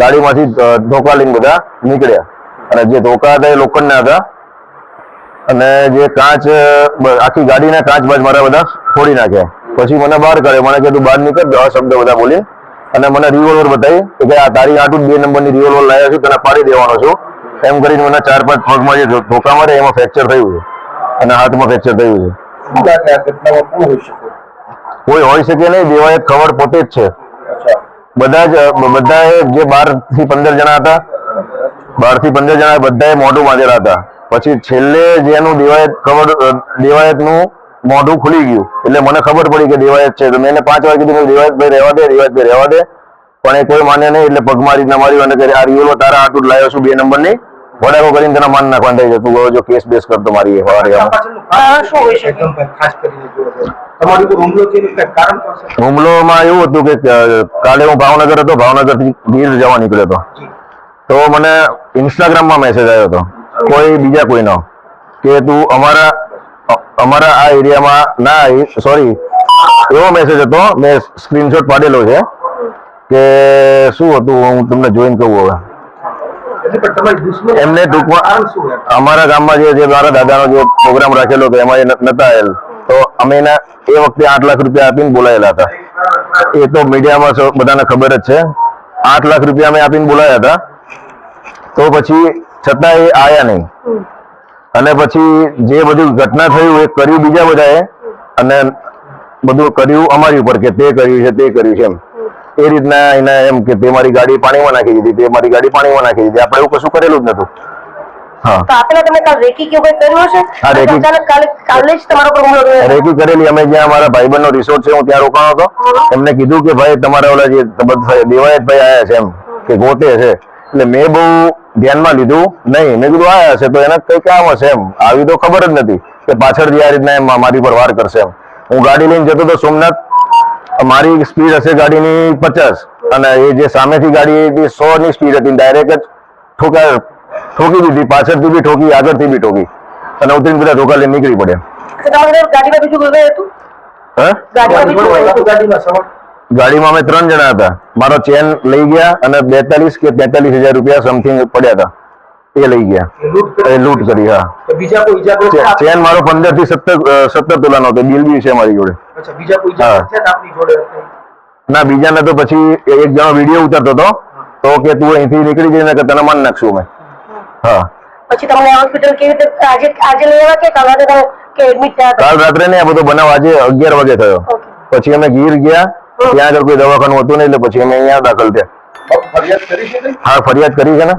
ગાડીમાંથી ધોકા લઈને બધા નીકળ્યા. અને જે ધોકા હતા એ લોખંડના હતા. અને જે કાચ આખી ગાડીના કાચ બાજ મારા બધા ફોડી નાખ્યા. પછી મને બહાર કરે મને કીધું બહાર નીકળ દવા શબ્દ બધા બોલી. અને મને રિવોલ્વર બતાવી કે આ તારી આટલું બે નંબરની રિવોલ્વર લાવ્યા છું તને પાડી દેવાનો છું. એમ કરીને મને ચાર પાંચ પગમાં જે ધોકા મારે એમાં ફ્રેક્ચર થયું છે. અને હાથમાં ફ્રેક્ચર થયું છે. કોઈ હોઈ શકે નહીં દેવાયત ખબર પોતે જ છે. બધા જ બધા જે બારથી પંદર જણા હતા બારથી પંદર જણા બધાએ મોઢું બાંધેલા હતા. પછી છેલ્લે જેનું દેવાયત ખબર દેવાયતનું મોઢું ખુલી ગયું. એટલે મને ખબર પડી કે દેવાયત છે. તો મેં એને પાંચ વાર કીધું દેવાયત ભાઈ રહેવા દે દેવાયત ભાઈ રહેવા દે. પણ એ કોઈ માને નહીં એટલે પગ મારી ના મારી અને આ રિયોલો તારા આટલું લાવ્યો છું બે નંબરની વડાકો કરીને તને માન નાખવાનું થઈ જતું હવે જો કેસ બેસ કરતો મારી ખાસ કરીને હુમલોમાં એવું હતું કે કાલે હું ભાવનગર હતો ભાવનગરથી ગીર જવા નીકળ્યો હતો. તો મને ઇન્સ્ટાગ્રામમાં મેસેજ આવ્યો હતો કોઈ બીજા કોઈનો કે તું અમારા અમારા આ એરિયામાં ના આવી સોરી એવો મેસેજ હતો મેં સ્ક્રીનશોટ પાડેલો છે કે શું હતું હું તમને જોઈન કહું હવે. એમને ટૂંકમાં અમારા ગામમાં જે મારા દાદાનો જે પ્રોગ્રામ રાખેલો હતો એમાં એ નતા આવેલ. અમે એના એ વખતે આઠ લાખ રૂપિયા આપીને બોલાયેલા હતા. એ તો મીડિયામાં બધાને ખબર જ છે. આઠ લાખ રૂપિયા અમે આપીને બોલાયા હતા. તો પછી છતાં એ આયા નહીં. અને પછી જે બધું ઘટના થયું એ કર્યું બીજા બધાએ. અને બધું કર્યું અમારી ઉપર કે તે કર્યું છે, તે કર્યું છે એમ. એ રીતના એને એમ કે તે મારી ગાડી પાણીમાં નાખી દીધી, તે મારી ગાડી પાણીમાં નાખી દીધી. આપણે એવું કશું કરેલું જ હા તો આપેલા તમે કાલ રેકી કે એવું કર્યું હશે? હા, રેકી. અચાનક કાલે કાલે જ તમારો પર હુમલો થયો. રેકી કરેલી. અમે જ્યાં મારા ભાઈબંધનો રિસોર્ટ છે હું ત્યાં રોકાણો હતો. એમને કીધું કે ભાઈ તમારા ઓલા જે દેવાયત ભાઈ આયા છે એમ કે ગોતે છે. એટલે મેં બહુ ધ્યાનમાં લીધું. નહીં મેં કીધું આયા છે. તો એને કઈ કામ હશે એમ. આવી તો ખબર જ નથી કે પાછળથી આ રીતના એમ મારી પર વાર કરશે એમ. હું ગાડી લઈને જતો તો સોમનાથ મારી સ્પીડ હશે ગાડીની પચાસ. અને એ જે સામેથી ગાડી હતી સો ની સ્પીડ હતી ડાયરેક્ટ જ ઠોકા ઠોકી દીધી પાછળથી બી ઠોકી આગળથી બી ઠોકી. અને ઉતરીને બધા ઠોકા લઈને નીકળી જોડે ગાડીમાં હે? અમે ત્રણ જણા હતા. મારો ચેન લઈ ગયા અને બેતાલીસ કે તેતાલીસ હજાર રૂપિયા સમથિંગ પડ્યા હતા. એ લઈ ગયા. એ લૂંટ કરી. હા. ચેન મારો પંદરથી સત્તર સત્તર તોલાનો હતો. બિલ બી છે મારી જોડે. અચ્છા બીજા કોઈ ઈજાગ્રસ્ત છે ને ના બીજાને તો પછી એક જણો વીડિયો ઉતરતો હતો. તો કે તું અહીંથી નીકળી જઈને કે તને માન નાખશું અમે. હા. પછી તમને હોસ્પિટલ કેવી રીતે આજે આજે લઈ આવ્યા કે કાલ રાતે કે એડમિટ થયા કાલ રાત્રે ને આ બધો બનાવ આજે અગિયાર વાગે થયો. પછી અમે ગીર ગયા. ત્યાં આગળ કોઈ દવાખાનું હતું નહીં એટલે પછી અમે અહીંયા દાખલ થયા. ફરિયાદ કરી છે હા ફરિયાદ કરી છે ને.